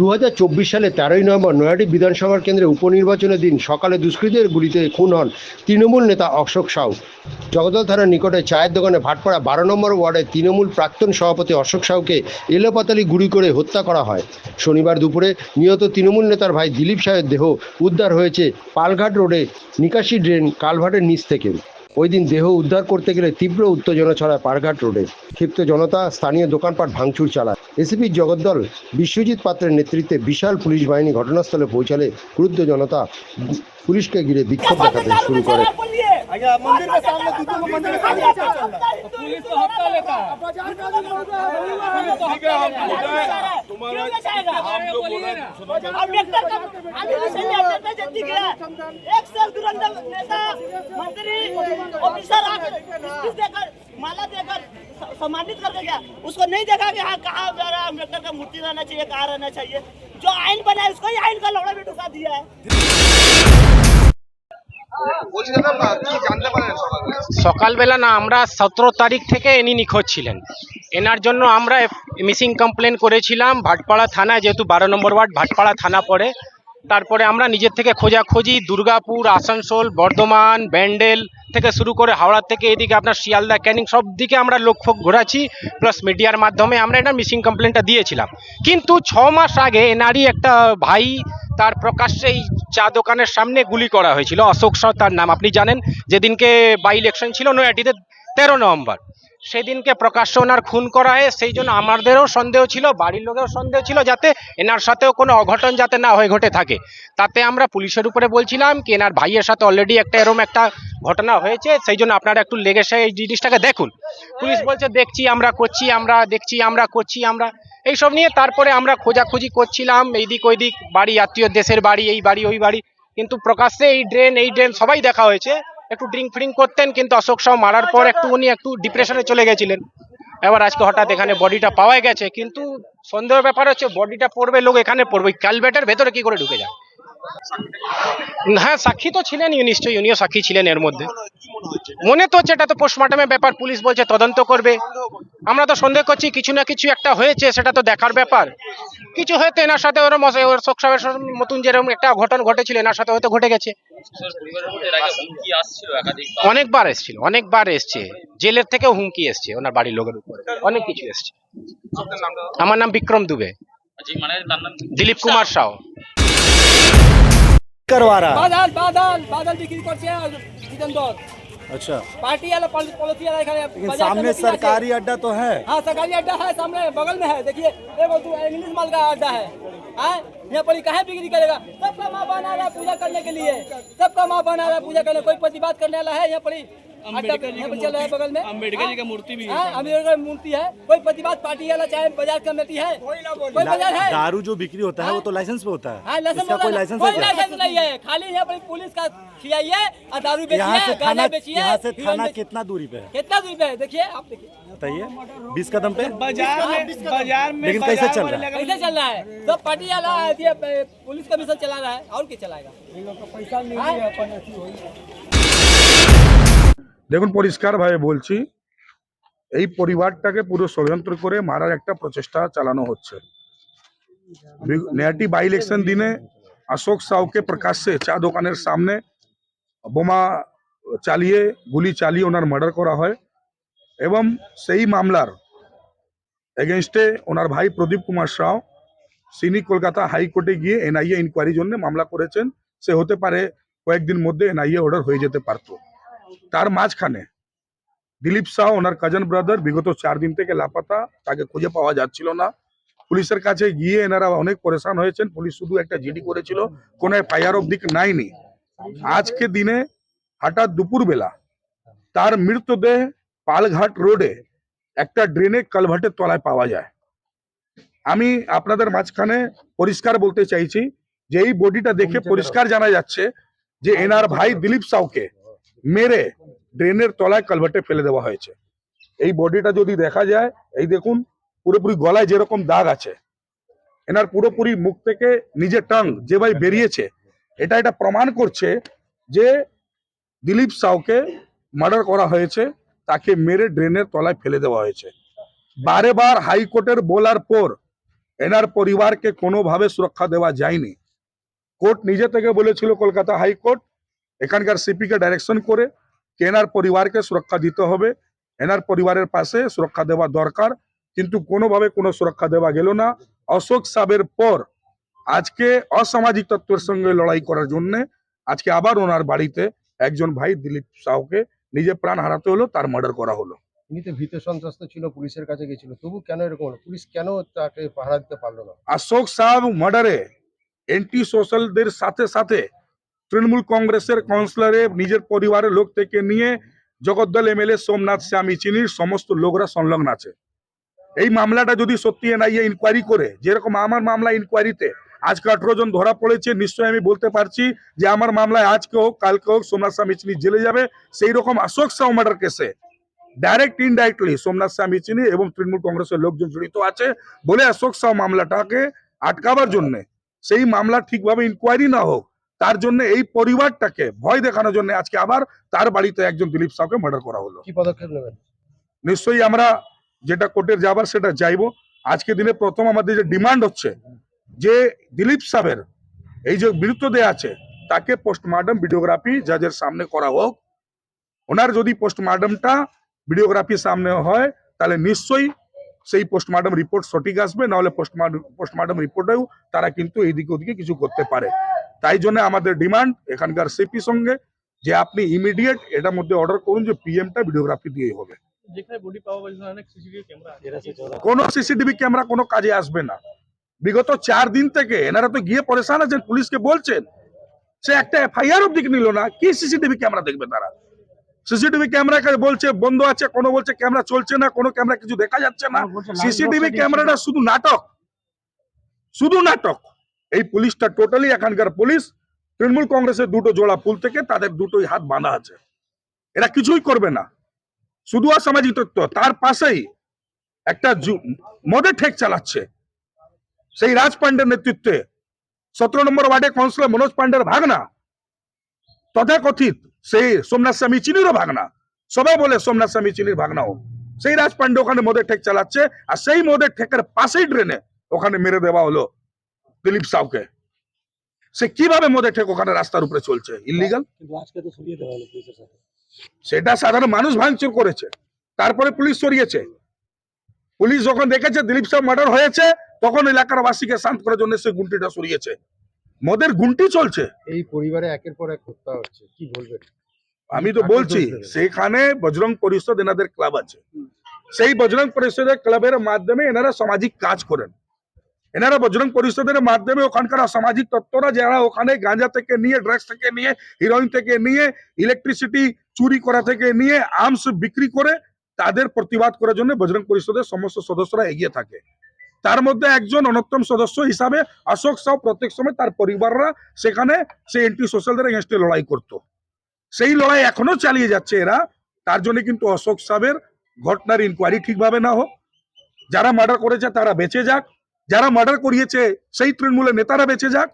দু হাজার চব্বিশ সালে তেরোই নভেম্বর নয়াটি বিধানসভার কেন্দ্রে উপনির্বাচনের দিন সকালে দুষ্কৃতীদের গুলিতে খুন হন তৃণমূল নেতা অশোক সাউ জগদল থানার নিকটে চায়ের দোকানে ভাটপাড়া বারো নম্বর ওয়ার্ডে তৃণমূল প্রাক্তন সভাপতি অশোক সাউকে এলোপাতালি গুলি করে হত্যা করা হয়। শনিবার দুপুরে নিহত তৃণমূল নেতার ভাই দিলীপ সাহের দেহ উদ্ধার হয়েছে পালঘাট রোডে নিকাশি ড্রেন কালভার্টের নিচ থেকে। ওই দিন দেহ উদ্ধার করতে গেলে তীব্র উত্তেজনা ছড়ায় পারঘাট রোডে। ক্ষিপ্ত জনতা স্থানীয় দোকানপাট ভাঙচুর চালায়। এসিপি জগদ্দল বিশ্বজিৎ পাত্রের নেতৃত্বে বিশাল পুলিশ বাহিনী ঘটনাস্থলে পৌঁছালে ক্রুদ্ধ জনতা পুলিশকে ঘিরে বিক্ষোভ দেখাতে শুরু করে। अच्छा मंदिर के सामने दीदी को मंदिर के सामने चल रहा है। पुलिस तो हफ़्ता लेता है। ठीक है हम तुम्हारा हम जो बोल रहे हैं। सुनो अंबेडकर का आगे से अंबेडकर जल्दी गया। एक साल नेता मंत्री ऑफिसर आकर देकर माला देकर सम्मानित करके गया। उसको नहीं देखा कि हाँ कहाँ जा रहा है? अंबेडकर का मूर्ति रहना चाहिए कहाँ रहना चाहिए? जो आइन बना है उसको ही आइन का लौड़ा भी ढुका दिया है। সকালবেলা না, আমরা সতেরো তারিখ থেকে এনি নিখোঁজ ছিলেন। এনার জন্য আমরা মিসিং কমপ্লেন করেছিলাম, ভাটপাড়া থানায়, যেহেতু বারো নম্বর ওয়ার্ড, ভাটপাড়া থানা পড়ে। তারপরে আমরা নিজের থেকে খোঁজাখুঁজি, দুর্গাপুর, আসানসোল, বর্ধমান, ব্যান্ডেল থেকে শুরু করে হাওড়া থেকে এদিকে আপনার শিয়ালদা, ক্যানিং, সব দিকে আমরা লোক ফোক ঘোরাচ্ছি প্লাস মিডিয়ার মাধ্যমে আমরা এটা মিসিং কমপ্লেনটা দিয়েছিলাম। কিন্তু ছ মাস আগে এনারই একটা ভাই, তার প্রকাশ্যে এই চা দোকানের সামনে গুলি করা হয়েছিল। অশোক সাউ তার নাম, আপনি জানেন, যেদিনকে বাই ইলেকশন ছিল নয়াটিতে তেরো নভেম্বর। সেদিনকে প্রকাশ্য ওনার খুন করা হয়, সেই জন্য আমাদেরও সন্দেহ ছিল, বাড়ির লোকেও সন্দেহ ছিল যাতে এনার সাথেও কোনো অঘটন যাতে না হয়ে ঘটে থাকে। তাতে আমরা পুলিশের উপরে বলছিলাম কি, এনার ভাইয়ের সাথে অলরেডি একটা এরম একটা ঘটনা হয়েছে, সেই জন্য আপনারা একটু লেগে সে এই জিনিসটাকে দেখুন। পুলিশ বলছে, দেখছি, আমরা করছি, আমরা দেখছি, আমরা করছি, আমরা এইসব নিয়ে তারপরে আমরা খোঁজাখুঁজি করছিলাম, এইদিক ওইদিক, বাড়ি আত্মীয় দেশের বাড়ি, এই বাড়ি, ওই বাড়ি। কিন্তু প্রকাশ্যে এই ড্রেন এই ড্রেন সবাই দেখা হয়েছে। একটু ড্রিঙ্ক ফ্রিঙ্ক করতেন, কিন্তু অশোক সাউ মারার পর একটু উনি একটু ডিপ্রেশনে চলে গেছিলেন। এবার আজকে হঠাৎ এখানে বডিটা পাওয়া গেছে, কিন্তু সন্দেহ ব্যাপার হচ্ছে বডিটা পড়বে, লোক এখানে পড়বে। ক্যালভেটের ভেতরে কি করে ঢুকে যায়? হ্যাঁ সাক্ষী তো ছিলেনই নিশ্চয়ই, উনিও সাক্ষী ছিলেন এর মধ্যে। মনে তো হচ্ছে এটা তো পোস্টমর্টমের ব্যাপার, পুলিশ বলছে তদন্ত করবে। আমরা তো সন্দেহ করছি, কিছু না কিছু একটা হয়েছে, সেটা তো দেখার ব্যাপার। কিছু হয়তো এনার সাথে ওরম অশোক সাহেবের মতন যেরকম একটা ঘটন ঘটেছিল, এনার সাথে হয়তো ঘটে গেছে। পরিবারের মধ্যে এর আগে হুমকি আসছিল একাধিক অনেকবার এসেছিল অনেকবার এসছে জেলের থেকেও হুমকি এসছে ওনার বাড়ির লোকের উপরে অনেক কিছু এসছে আমার নাম বিক্রম দুবে জি মানে তার নাম দিলীপ কুমার সাউ करवा रहा বাদল বাদল বাদল বিক্রি করছে জিতেন্দর अच्छा पार्टी वाला पॉल- पॉलिसी वाला एखाने लेकिन बाजार सामने समिति है। सरकारी अड्डा तो है हाँ सरकारी अड्डा है सामने बगल में है देखिए देखो तू इंग्लिश माल का अड्डा है हाँ यहाँ पर कहाँ बिक्री करेगा? सबका माँ बना रहा है पूजा करने के लिए। सबका माँ बना रहा है पूजा करने। कोई प्रतिवाद करने वाला है यहाँ पर ही अड्डा यहाँ पर चल रहा है बगल में। अंबेडकर जी का मूर्ति भी है। अंबेडकर मूर्ति है। कोई प्रतिवाद पार्टी वाला चाहे बाज़ार कमेटी है। कोई बाज़ार है? दारू जो बिक्री होता है वो तो लाइसेंस पे होता हाँ। है कोई लाइसेंस है नहीं है। खाली यहाँ पर पुलिस का खिलाइए और दारू बेचिए थाना बेचिए यहाँ से थाना कितना दूरी पे है? कितना दूर पे है? देखिए आप देखिए। बताइए बीस कदम पे? बाज़ार में बाज़ार में लेकिन कैसे चल रहा है? कैसे चल रहा है? सब पार्टी वाला है, ये, ए, पुलिस कमीशन चला रहा है और क्या चलाएगा দেখুন পরিষ্কারভাবে বলছি এই পরিবারটাকে পুরো ষড়যন্ত্র করে মারার একটা প্রচেষ্টা চালানো হচ্ছে বি- নেহাটি বাই ইলেকশন দিনে অশোক সাউকে প্রকাশ্যে চা দোকানের সামনে বোমা চালিয়ে গুলি চালিয়ে ওনার মার্ডার করা হয় এবং সেই মামলার এগেনস্টে ওনার ভাই প্রদীপ কুমার সাউ সিনি কলকাতা হাইকোর্টে গিয়ে এনআইএ ইনকোয়ারির জন্য মামলা করেছেন। সে হতে পারে কয়েকদিন মধ্যে এনআইএ অর্ডার হয়ে যেতে পারতো। তার মাঝখানে দিলীপ শাহ, ওনার কাজন ব্রাদার বিগত চার দিন থেকে লাপাতা, তাকে খুঁজে পাওয়া যাচ্ছিল না। পুলিশের কাছে গিয়ে এনারা অনেক পরেশান হয়েছেন। পুলিশ শুধু একটা জিডি করেছিল, কোনো এফআইআর অব্দিক নাইনি আজকে দিনে হঠাৎ দুপুরবেলা তার মৃতদেহ পালঘাট রোডে একটা ড্রেনে কালভার্টের তলায় পাওয়া যায়। আমি আপনাদের মাঝখানে পরিষ্কার বলতে চাইছি যে এই বডিটা দেখে পরিষ্কার জানা যাচ্ছে যে এনার ভাই দিলীপ সাউকে মেরে ড্রেনের তলায় কালভার্টে ফেলে দেওয়া হয়েছে। এই বডিটা যদি দেখা যায় এই দেখুন পুরোপুরি গলায় যেরকম দাগ আছে এনার পুরোপুরি মুখ থেকে নিজের টাং যে ভাই বেরিয়েছে এটা এটা প্রমাণ করছে যে দিলীপ সাউকে মার্ডার করা হয়েছে তাকে মেরে ড্রেনের তলায় ফেলে দেওয়া হয়েছে। বারে বার হাইকোর্টের বলার পর এনার পরিবারকে কোনোভাবে সুরক্ষা দেওয়া যায়নি। কোর্ট নিজে থেকে বলেছিল কলকাতা হাইকোর্ট এখানকার সিপিকে ডাইরেকশন করে যে এনার পরিবারকে সুরক্ষা দিতে হবে। এনার পরিবারের পাশে সুরক্ষা দেওয়া দরকার, কিন্তু কোনোভাবে কোনো সুরক্ষা দেওয়া গেল না। অশোক সাবের পর আজকে অসামাজিক তত্ত্বের সঙ্গে লড়াই করার জন্য আজকে আবার ওনার বাড়িতে একজন ভাই দিলীপ সাউকে নিজে প্রাণ হারাতে হলো, তার মার্ডার করা হলো। উনি তো ভীত সন্ত্রস্ত ছিল, পুলিশের কাছে গেছিল। তবু কেন এরকম হলো? পুলিশ কেন তাকে পাহারা দিতে পারল না? অশোক সাহেব মার্ডারে এন্টি সোশ্যালদের সাথে সাথে তৃণমূল কংগ্রেসের কাউন্সিলরে নিজের পরিবারের লোক থেকে নিয়ে জগদ্দল এমএলএ সোমনাথ স্বামী চিনির সমস্ত লোকরা সংলগ্ন আছে। এই মামলাটা যদি সত্যি এনআইএ ইনকোয়ারি করে, যেরকম আমার মামলা ইনকোয়ারিতে আজকে আঠারো জন ধরা পড়েছে, নিশ্চয়ই আমি বলতে পারছি যে আমার মামলায় আজকে হোক, কালকে হোক, সোমনাথ স্বামী চিনি জেলে যাবে। সেই রকম অশোক সাহ মার্ডার কেসে ডাইরেক্ট ইনডাইরেক্টলি সোমনাথ স্বামী চিনি এবং তৃণমূল কংগ্রেসের লোকজন জড়িত আছে বলে অশোক সাহ মামলাটাকে আটকাবার জন্য। সেই মামলা ঠিকভাবে ইনকোয়ারি না হোক তার জন্য এই পরিবারটাকে ভয় দেখানোর জন্য আজকে আবার তার বাড়িতে একজন দিলীপ সাহকে মার্ডার করা হলো। কি পদক্ষেপ নেবেন? নিশ্চয়ই আমরা যেটা কোর্টের যাবার সেটা চাইব আজকে দিনে প্রথম আমাদের যে ডিমান্ড হচ্ছে যে দিলীপ সাহেবের এই যে মৃতদেহ আছে তাকে পোস্টমর্টম ভিডিওগ্রাফি জাজের সামনে করা হোক। ওনার যদি পোস্টমর্টমটা ভিডিওগ্রাফির সামনে হয় তাহলে নিশ্চয়ই সেই পোস্টমর্টম রিপোর্ট সঠিক আসবে নাহলে পোস্টমর্টম পোস্টমর্টম রিপোর্টেও তারা কিন্তু এইদিকে ওদিকে কিছু করতে পারে। তাই জন্য আমাদের ডিমান্ড এখানকার সিপি সঙ্গে যে আপনি ইমিডিয়েট এটার মধ্যে অর্ডার করুন যে পিএমটা ভিডিওগ্রাফি দিয়ে হবে। যেখানে বডি পাওয়া গেছে অনেক সিসিটিভি ক্যামেরা কোনো সিসিটিভি ক্যামেরা কোনো কাজে আসবে না। বিগত চার দিন থেকে এনারা তো গিয়ে পরেশান আছেন পুলিশকে বলছেন সে একটা এফআইআর অব্দি নিল না কি সিসিটিভি ক্যামেরা দেখবে তারা? সিসিটিভি ক্যামেরা বলছে বন্ধ আছে কোনো বলছে ক্যামেরা চলছে না কোনো ক্যামেরা কিছু দেখা যাচ্ছে না। সিসিটিভি ক্যামেরাটা শুধু নাটক। শুধু নাটক। এই পুলিশটা টোটালি এখানকার পুলিশ। তৃণমূল কংগ্রেসের দুটো জোড়া পুল থেকে তাদের দুটোই হাত বাঁধা আছে। এরা কিছুই করবে না। শুধু অসামাজিক তত্ত্ব তার পাশেই একটা মদের ঠেক চালাচ্ছে। সেই রাজ পান্ডের নেতৃত্বে সতেরো নম্বর ওয়ার্ডে কাউন্সিলর মনোজ পান্ডের ভাগনা তথাকথিত সেই সোমনাথ স্বামী চিনিরও ভাগনা। সবাই বলে সোমনাথ স্বামী চিনির ভাগনাও সেই রাজ পান্ডে ওখানে মদের ঠেক চালাচ্ছে আর সেই মদের ঠেকের পাশেই ট্রেনে ওখানে মেরে দেওয়া হলো দিলীপ সাউকে। সে কীভাবে মদের ঠেক ওখানে রাস্তার উপরে চলছে? ইলিগাল সেটা সাধারণ মানুষ ভাঙচুর করেছে। তারপরে পুলিশ সরিয়েছে। পুলিশ যখন দেখেছে দিলীপ সাহেব মার্ডার হয়েছে তখন এলাকার বাসীকে শান্ত করার জন্য সে গুন্টিটা সরিয়েছে। মদের গুন্টি চলছে। এই পরিবারে একের পর এক হত্যা হচ্ছে কি বলবেন? আমি তো বলছি সেখানে বজরং পরিষদ এনাদের ক্লাব আছে। সেই বজরং পরিষদের ক্লাবের মাধ্যমে এনারা সামাজিক কাজ করেন। এনারা বজরং পরিষদের মাধ্যমে ওখানকার সামাজিক তত্ত্বরা যারা ওখানে গাঁজা থেকে নিয়ে ড্রাগস থেকে নিয়ে হিরোইন থেকে নিয়ে ইলেকট্রিসিটি চুরি করা থেকে নিয়ে আর্মস বিক্রি করে তাদের প্রতিবাদ করার জন্য বজরং পরিষদের সমস্ত সদস্যরা এগিয়ে থাকে। তার মধ্যে একজন অন্যতম সদস্য হিসাবে অশোক সাউ প্রত্যেক সময় তার পরিবাররা সেখানে সেই এন্টি সোশ্যালদের এগেনস্টে লড়াই করতো। সেই লড়াই এখনও চালিয়ে যাচ্ছে এরা। তার জন্য কিন্তু অশোক সাহেবের ঘটনার ইনকোয়ারি ঠিকভাবে না হোক। যারা মার্ডার করেছে তারা বেঁচে যাক। যারা মার্ডার করিয়েছে সেই তৃণমূলের নেতারা বেঁচে যাক।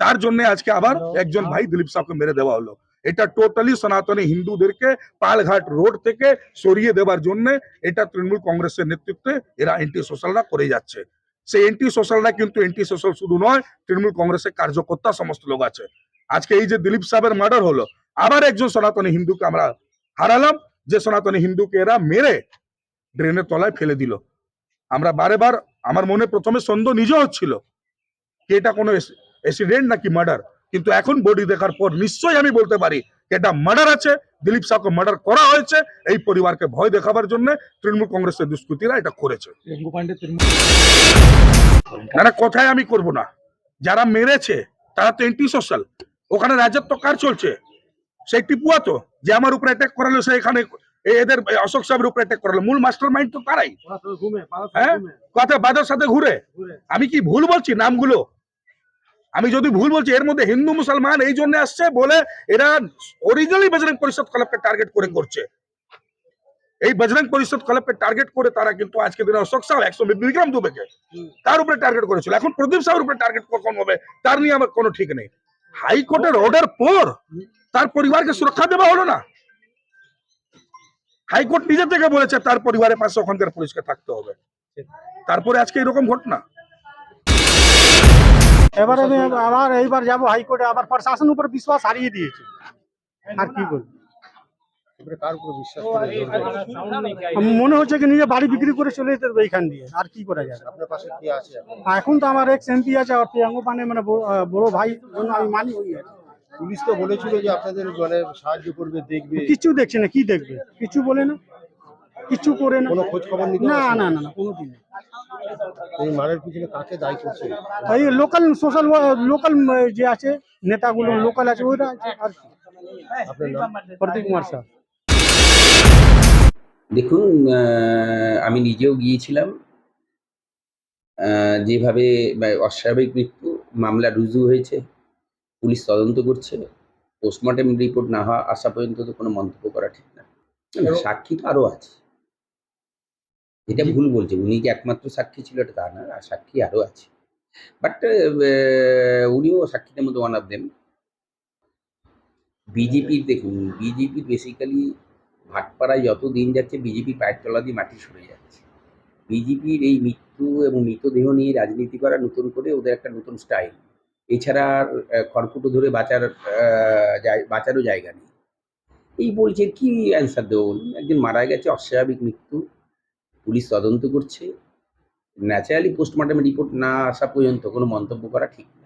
তার জন্য আজকে আবার একজন ভাই দিলীপ সাহকে মেরে দেওয়া হলো। এটা টোটালি সনাতনী হিন্দুদেরকে পালঘাট রোড থেকে সরিয়ে দেবার জন্য এটা তৃণমূল কংগ্রেসের নেতৃত্বে এরা এন্টি সোশ্যালরা করে যাচ্ছে। সেই এন্টি সোশ্যালরা কিন্তু এন্টি সোশ্যাল শুধু নয়, তৃণমূল কংগ্রেসের কার্যকর্তা সমস্ত লোক আছে। আজকে এই যে দিলীপ সাহেবের মার্ডার হলো, আবার একজন সনাতনী হিন্দুকে আমরা হারালাম, যে সনাতনী হিন্দুকে এরা মেরে ড্রেনের তলায় ফেলে দিল। আমরা বারে বার, আমার মনে প্রথমে সন্দেহ নিজে হচ্ছিল, কি এটা কোনো অ্যাক্সিডেন্ট নাকি মার্ডার কিন্তু এখন বডি দেখার পর নিশ্চয়ই আমি বলতে পারি এটা মার্ডার আছে দিলীপ সাহকে মার্ডার করা হয়েছে এই পরিবারকে ভয় দেখাবার জন্য তৃণমূল কংগ্রেসের দুষ্কৃতীরা এটা করেছে। না না কথায় আমি করব না। যারা মেরেছে তারা তো এন্টি সোশ্যাল ওখানে রাজত্ব কার চলছে? সেই টিপুয়া তো যে আমার উপরে অ্যাটাক করালো সে এখানে এদের অশোক সাহেবের উপরে অ্যাটাক করালো। মূল মাস্টার মাইন্ড তো তারাই। হ্যাঁ? কথা বাজার সাথে ঘুরে। আমি কি ভুল বলছি নামগুলো? আমি যদি ভুল বলছি এর মধ্যে হিন্দু মুসলমান এই জন্য আসছে বলে এরা অরিজিনালি বজরং পরিষদ ক্লাবকে টার্গেট করে করছে। এই বজরং পরিষদ ক্লাবকে টার্গেট করে তারা কিন্তু আজকে দিনে অশোক সাহেব একশো বিক্রম দুবেকে তার উপরে টার্গেট করেছিল। এখন প্রদীপ সাহেবের উপরে টার্গেট কখন হবে তার নিয়ে আমার কোনো ঠিক নেই। হাইকোর্টের অর্ডার পর তার পরিবারকে সুরক্ষা দেওয়া হলো না। হাইকোর্ট নিজে থেকে বলেছে তার পরিবারের পাশে ওখানকার পুলিশকে থাকতে হবে। তারপরে আজকে এরকম ঘটনা। এবার আমি আবার এইবার যাব হাইকোর্টে আবার প্রশাসন উপর বিশ্বাস হারিয়ে দিয়েছে। আর কি? আমার মনে হচ্ছে কি নিজে বাড়ি বিক্রি করে চলে যেতে হবে এইখান দিয়ে আর কি করা যাবে? আপনার পাশে কি আছে এখন? এখন তো আমার এক্স এমপি আছে আর প্রিয়াঙ্গ পানে মানে বড় ভাই জন্য আমি মানি আর পুলিশ তো বলেছিল যে আপনাদের মানে সাহায্য করবে দেখবে। কিছু দেখছে না কি দেখবে? কিছু বলে না? কিছু করে না। কোনো খোঁজ খবর নিতে না না না না কোনোদিন না। এই মারের পিছনে কাকে দায়ী করছে? এই লোকাল সোশ্যাল লোকাল যে আছে নেতাগুলো লোকাল আছে ওইটা আছে আর প্রদীপ কুমার স্যার। দেখুন আহ, আমি নিজেও গিয়েছিলাম। আহ, যেভাবে অস্বাভাবিক মৃত্যু মামলা রুজু হয়েছে পুলিশ তদন্ত করছে পোস্টমর্টেম রিপোর্ট না হওয়া আসা পর্যন্ত তো কোনো মন্তব্য করা ঠিক না, সাক্ষী তো আরও আছে। এটা ভুল বলছে। উনি যে একমাত্র সাক্ষী ছিল? এটা তা না আর সাক্ষী আরও আছে। বাট উনিও সাক্ষীদের মধ্যে ওয়ান অফ দেম বিজেপির দেখুন বিজেপি বেসিক্যালি ভাটপাড়ায় যত দিন যাচ্ছে বিজেপি পায়ের তলা দিয়ে মাটি সরে যাচ্ছে। বিজেপির এই মৃত্যু এবং মৃতদেহ নিয়ে রাজনীতি করা নতুন করে ওদের একটা নতুন স্টাইল এছাড়া আর খড়কুটো ধরে বাঁচার বাঁচারও জায়গা নেই। এই বলছে কি অ্যান্সার দেবো? একজন মারা গেছে অস্বাভাবিক মৃত্যু। পুলিশ তদন্ত করছে। ন্যাচারালি পোস্টমর্টম রিপোর্ট না আসা পর্যন্ত কোনো মন্তব্য করা ঠিক না